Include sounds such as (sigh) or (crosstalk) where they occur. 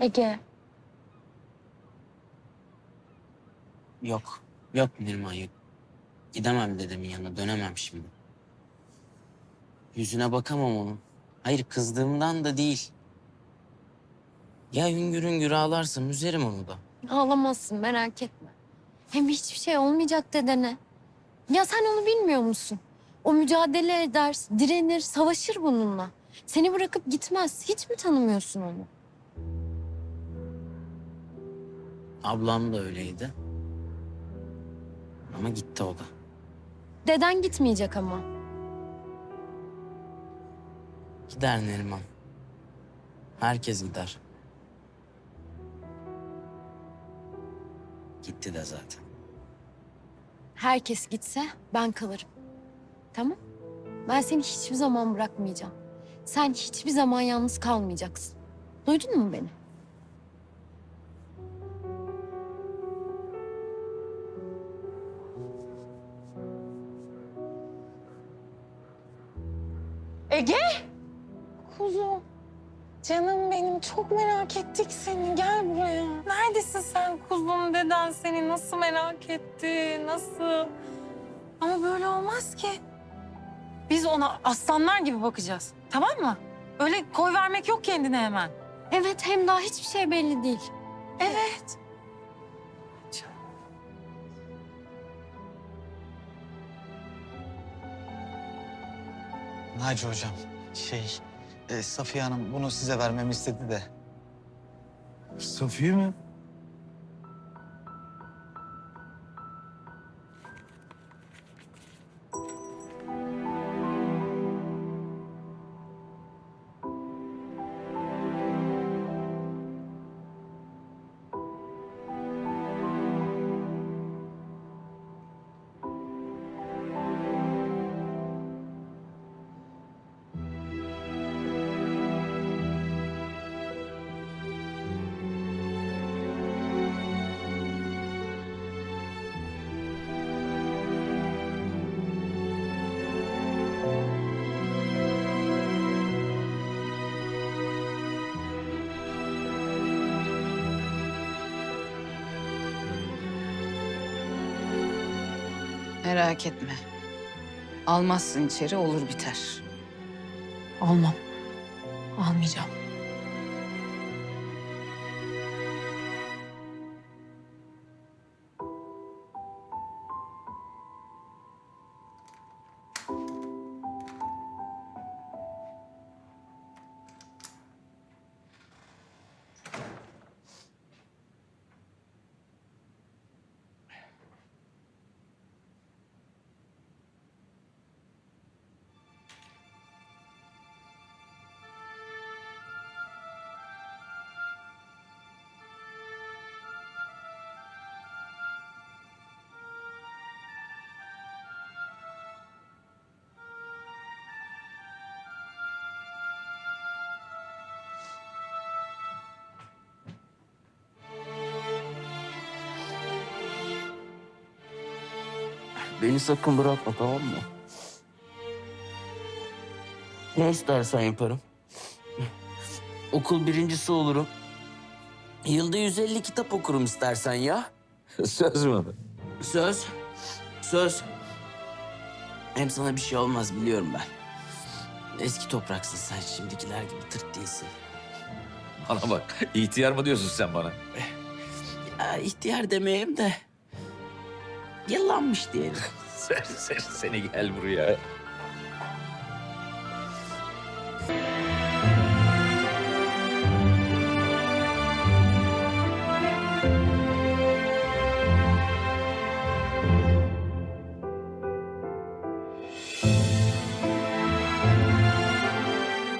Ege. Yok. Yok Neriman yok. Gidemem dedemin yanına. Dönemem şimdi. Yüzüne bakamam onun. Hayır kızdığımdan da değil. Ya hüngür hüngür ağlarsam üzerim onu da. Ağlamazsın merak etme. Hem hiçbir şey olmayacak dedene. Ya sen onu bilmiyor musun? O mücadele eder, direnir, savaşır bununla. Seni bırakıp gitmez. Hiç mi tanımıyorsun onu? Ablam da öyleydi. Ama gitti o da. Deden gitmeyecek ama. Gider Neriman. Herkes gider. Gitti de zaten. Herkes gitse ben kalırım. Tamam? Ben seni hiçbir zaman bırakmayacağım. Sen hiçbir zaman yalnız kalmayacaksın. Duydun mu beni? Ege! Kuzum. Canım benim çok merak ettik seni. Gel buraya. Neredesin sen kuzum? Deden seni nasıl merak etti? Nasıl? Ama böyle olmaz ki. Biz ona aslanlar gibi bakacağız. Tamam mı? Öyle koy vermek yok kendine hemen. Evet hem daha hiçbir şey belli değil. Evet. Naci hocam, şey, e, Safiye Hanım bunu size vermemi istedi de. Safiye mi? Merak etme. Almazsın içeri olur biter. Almam. Almayacağım. Beni sakın bırakma tamam mı? Ne istersen yaparım. Okul birincisi olurum. Yılda 150 kitap okurum istersen ya. Söz mü? Söz. Söz. Hem sana bir şey olmaz biliyorum ben. Eski topraksın sen şimdikiler gibi tırt değilsin. Bana bak, ihtiyar mı diyorsun sen bana? Ya ihtiyar demeyeyim de... Yıllanmış diyelim. (laughs) Sen, sen, seni gel buraya.